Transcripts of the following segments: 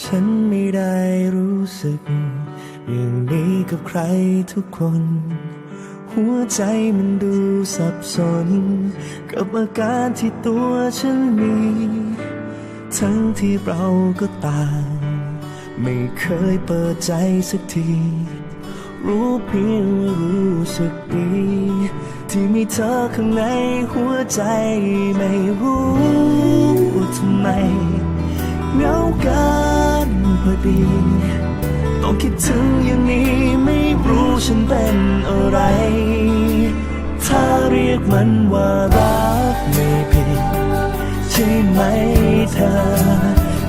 ฉันไม่ได้รู้สึก อย่างนี้กับใครทุกคน หัวใจมันดูสับสน กับอาการที่ตัวฉันมี ทั้งที่เราก็ต่าง ไม่เคยเปิดใจสักที รู้เพียงว่ารู้สึกดี ที่มีเธอข้างในหัวใจไม่รู้ทำไมเหงากัน พอดี ต้องคิดถึงอย่างนี้ไม่รู้ฉันเป็นอะไร ถ้าเรียกมันว่ารักไม่ผิดใช่ไหมเธอ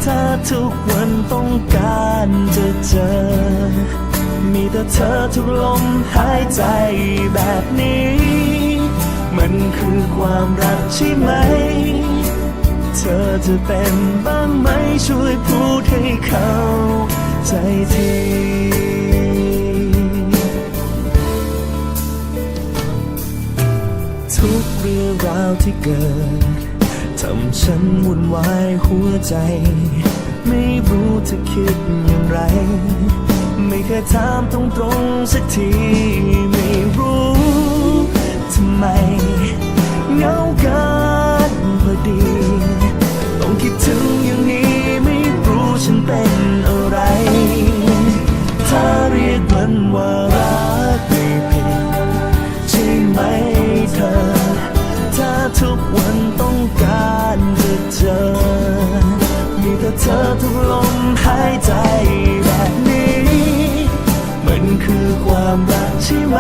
ถ้าทุกวันต้องการจะเจอ มีแต่เธอทุกลมหายใจแบบนี้ มันคือความรักใช่ไหม เธอจะเป็นบ้างไหมช่วยพูดให้เทีทุกเรื่องราวที่เกิดทำฉันวุ่นวายหัวใจ ไม่รู้เธอคิดอย่างไร ไม่เคยถามตรงๆสักที ไม่รู้ทำไม ทุกวันต้องการจะเจอ มีแต่เธอทุกลมหายใจแบบนี้ มันคือความรักใช่ไหม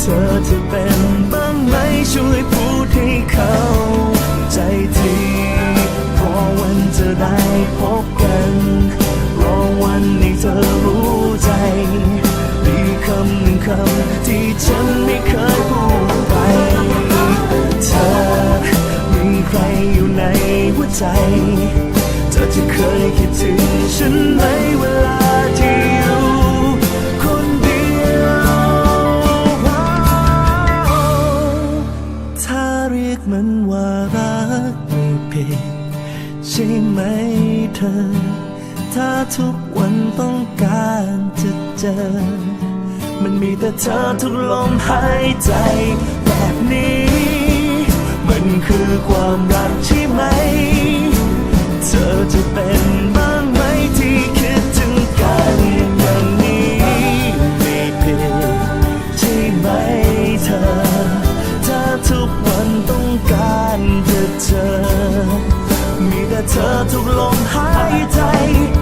เธอจะเป็นบ้างไหมช่วยพูดให้เขาใจทีพอวันจะได้พบกันรอวันให้เธอรู้ใจ มีคำหนึ่งคำที่ฉันไม่เคย ใจ เธอจะเคยคิดถึงฉันไหมเวลาที่อยู่คนเดียว ถ้าเรียกมันว่ารักไม่ผิดใช่ไหมเธอ ถ้าทุกวันต้องการจะเจอ มันมีแต่เธอทุกลมหายใจแบบนี้ มันคือความรักใช่ไหม เธอจะเป็นบ้างไหมที่คิดถึงกันอย่างนี้ไม่ผิดใช่ไหมเธอ ถ้าทุกวันต้องการจะเจอ มีแต่เธอทุกลมหายใจ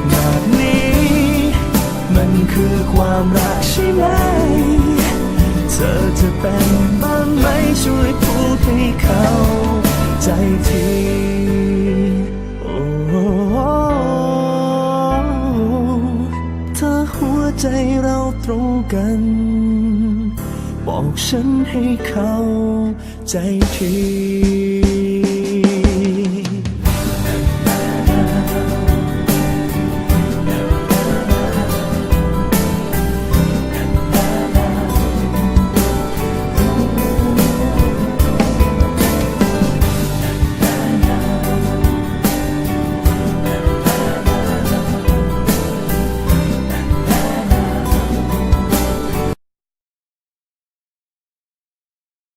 แบบนี้ มันคือความรักใช่ไหม เธอจะเป็นบ้างไหมช่วย ใจเราตรงกัน บอกฉันให้เข้าใจที